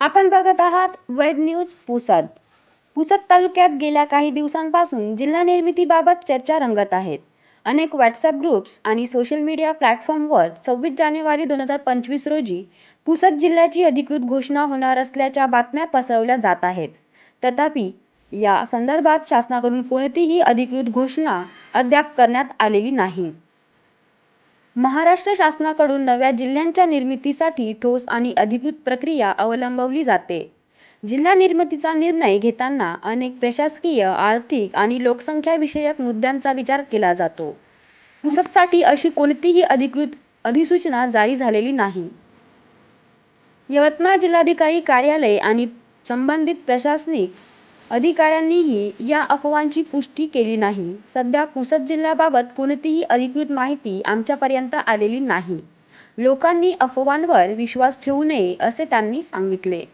आपण बघत आहात वेद न्यूज पुसद. पुसद तालुक्यात गेल्या काही दिवसांपासून जिल्हा निर्मितीबाबत चर्चा रंगत आहेत. अनेक व्हॉट्सअप ग्रुप्स आणि सोशल मीडिया प्लॅटफॉर्मवर सव्वीस जानेवारी दोन हजार पंचवीस रोजी पुसद जिल्ह्याची अधिकृत घोषणा होणार असल्याच्या बातम्या पसरवल्या जात आहेत. तथापि या संदर्भात शासनाकडून कोणतीही अधिकृत घोषणा अद्याप करण्यात आलेली नाही. महाराष्ट्र शासनाकडून नव्या जिल्ह्यांच्या निर्मितीसाठी ठोस आणि अधिकृत प्रक्रिया अवलंबवली जाते. जिल्हा निर्मितीचा निर्णय घेताना अनेक प्रशासकीय आर्थिक आणि लोकसंख्याविषयक मुद्द्यांचा विचार केला जातो. पुसदसाठी अशी कोणतीही अधिकृत अधिसूचना जारी झालेली नाही. यवतमाळ जिल्हाधिकारी कार्यालय आणि संबंधित प्रशासनिक अधिकाऱ्यांनीही या अफवांची पुष्टी केली नाही. सध्या पुसद जिल्ह्याबाबत कोणतीही अधिकृत माहिती आमच्यापर्यंत आलेली नाही. लोकांनी अफवांवर विश्वास ठेवू नये असे त्यांनी सांगितले.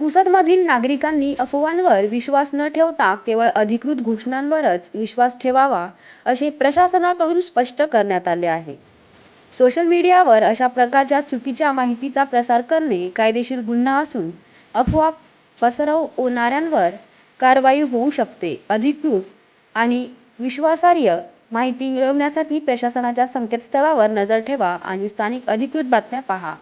पुसदमधील नागरिकांनी अफवांवर विश्वास न ठेवता केवळ अधिकृत घोषणांवरच विश्वास ठेवावा असे प्रशासनाकडून स्पष्ट करण्यात आले आहे. सोशल मीडियावर अशा प्रकारच्या चुकीच्या माहितीचा प्रसार करणे कायदेशीर गुन्हा असून अफवा पसरवणाऱ्यांवर कारवाई होऊ शकते. अधिकृत आणि विश्वासार्ह माहिती मिळवण्यासाठी प्रशासनाच्या संकेतस्थळावर नजर ठेवा आणि स्थानिक अधिकृत बातम्या पहा.